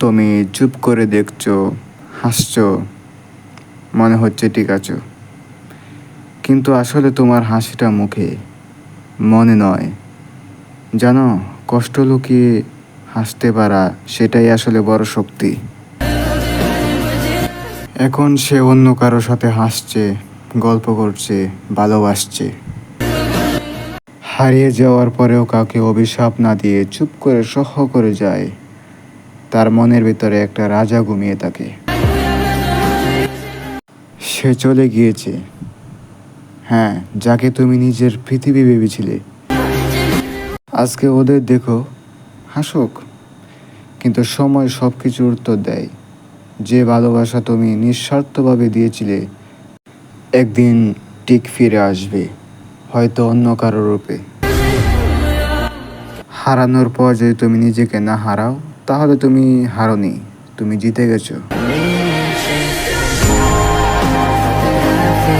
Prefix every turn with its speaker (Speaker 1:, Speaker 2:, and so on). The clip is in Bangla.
Speaker 1: তুমি চুপ করে দেখছ, হাসছো, মনে হচ্ছে ঠিক আছো। কিন্তু আসলে তোমার হাসিটা মুখে, মনে নয়। জানো, কষ্ট লুকিয়ে হাসতে পারা, সেটাই আসলে বড় শক্তি। এখন সে অন্য কারোর সাথে হাসছে, গল্প করছে, ভালোবাসছে। হারিয়ে যাওয়ার পরেও কাউকে অভিশাপ না দিয়ে চুপ করে সহ করে যায়। তার মনের ভিতরে একটা রাজা ঘুমিয়ে থাকে। সে চলে গিয়েছে। হ্যাঁ যাকে তুমি নিজের পৃথিবী ভেবেছিলে। আজকে ওদের দেখো, হাসুক। কিন্তু সময় সব কিছুর উত্তর দেয়। যে ভালোবাসা তুমি নিঃস্বার্থভাবে দিয়েছিলে, একদিন ঠিক ফিরে আসবে, হয়তো অন্য কারও রূপে। হারানোর পর যদি তুমি নিজেকে না হারাও তাহলে তুমি হারনি তুমি জিতে গেছো।